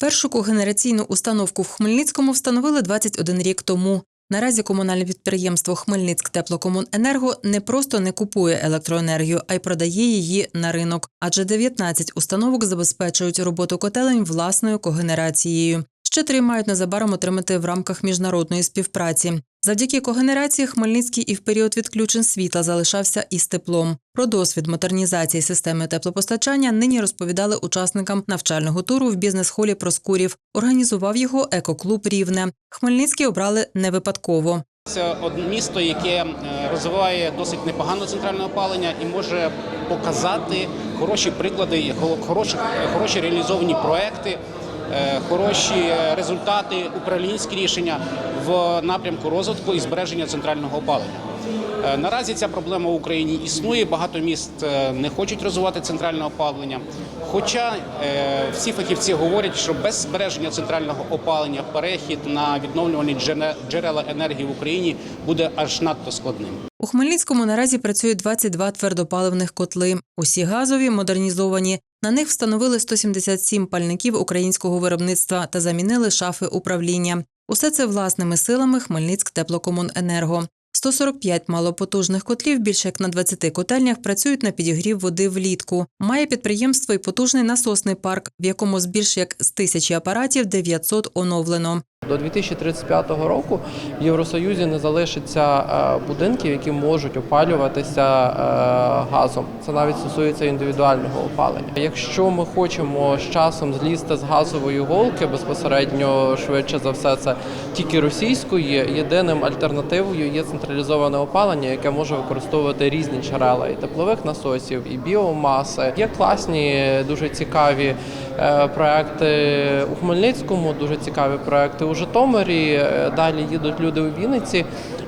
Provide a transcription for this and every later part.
Першу когенераційну установку в Хмельницькому встановили 21 рік тому. Наразі комунальне підприємство Хмельницьк Теплокомуненерго не просто не купує електроенергію, а й продає її на ринок, адже 19 установок забезпечують роботу котелень власною когенерацією. Ще три мають незабаром отримати в рамках міжнародної співпраці. Завдяки когенерації Хмельницький і в період відключень світла залишався із теплом. Про досвід модернізації системи теплопостачання нині розповідали учасникам навчального туру в бізнес-холі Проскурів. Організував його екоклуб Рівне. Хмельницький обрали не випадково. Це одне місто, яке е, розвиває досить непогано центральне опалення і може показати хороші приклади, хо- хороші, хороші реалізовані проекти, е, хороші результати, управлінські рішення в напрямку розвитку і збереження центрального опалення. Е, Наразі ця проблема в Україні існує. Багато міст е, не хочуть розвивати центральне опалення. Хоча е, всі фахівці говорять, що без збереження центрального опалення перехід на відновлювані джерела енергії в Україні буде аж надто складним. У Хмельницькому наразі працюють 22 твердопаливних котли. Усі газові модернізовані. На них встановили 177 пальників українського виробництва та замінили шафи управління. Усе це власними силами Хмельницьк Теплокомуненерго. 145 малопотужних котлів більше як на 20 котельнях працюють на підігрів води влітку. Має підприємство і потужний насосний парк, в якому з більш як з тисячі апаратів 900 оновлено. До 2035 року в Євросоюзі не залишиться е, будинків, які можуть опалюватися е, газом. Це навіть стосується індивідуального опалення. Якщо ми хочемо з часом злізти з газової голки, безпосередньо швидше за все, це тільки російської. Єдиним альтернативою є централізоване опалення, яке може використовувати різні джерела і теплових насосів, і біомаси. Є класні, дуже цікаві проекти у Хмельницькому, дуже цікаві проекти у Житомирі. Е, Далі їдуть люди у Вінниці.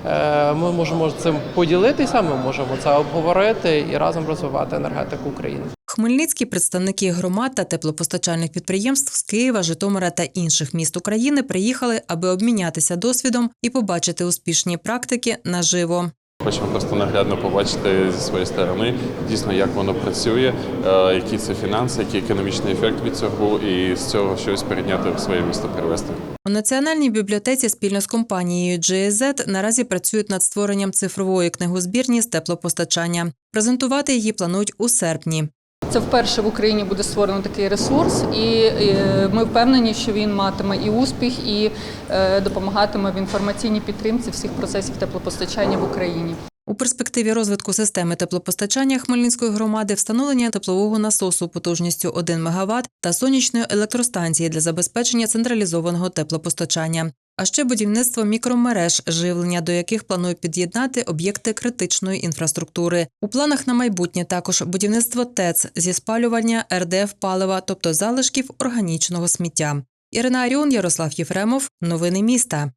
Е, Ми можемо цим поділитися. Ми можемо це обговорити і разом розвивати енергетику України. Хмельницькі представники громад та теплопостачальних підприємств з Києва, Житомира та інших міст України приїхали, аби обмінятися досвідом і побачити успішні практики наживо. Хочемо просто наглядно побачити зі своєї сторони дійсно, як воно працює, е, які це фінанси, який економічний ефект від цього і з цього щось перейняти в своє місто привезти. У національній бібліотеці спільно з компанією GIZ наразі працюють над створенням цифрової книгозбірні з теплопостачання. Презентувати її планують у серпні. Це вперше в Україні буде створено такий ресурс, і е, ми впевнені, що він матиме і успіх, і е, допомагатиме в інформаційній підтримці всіх процесів теплопостачання в Україні. У перспективі розвитку системи теплопостачання Хмельницької громади встановлення теплового насосу потужністю 1 МВт та сонячної електростанції для забезпечення централізованого теплопостачання. А ще будівництво мікромереж живлення, до яких планують під'єднати об'єкти критичної інфраструктури. У планах на майбутнє також будівництво ТЕЦ зі спалювання РДФ палива, тобто залишків органічного сміття. Ірина Аріон, Ярослав Єфремов. Новини міста.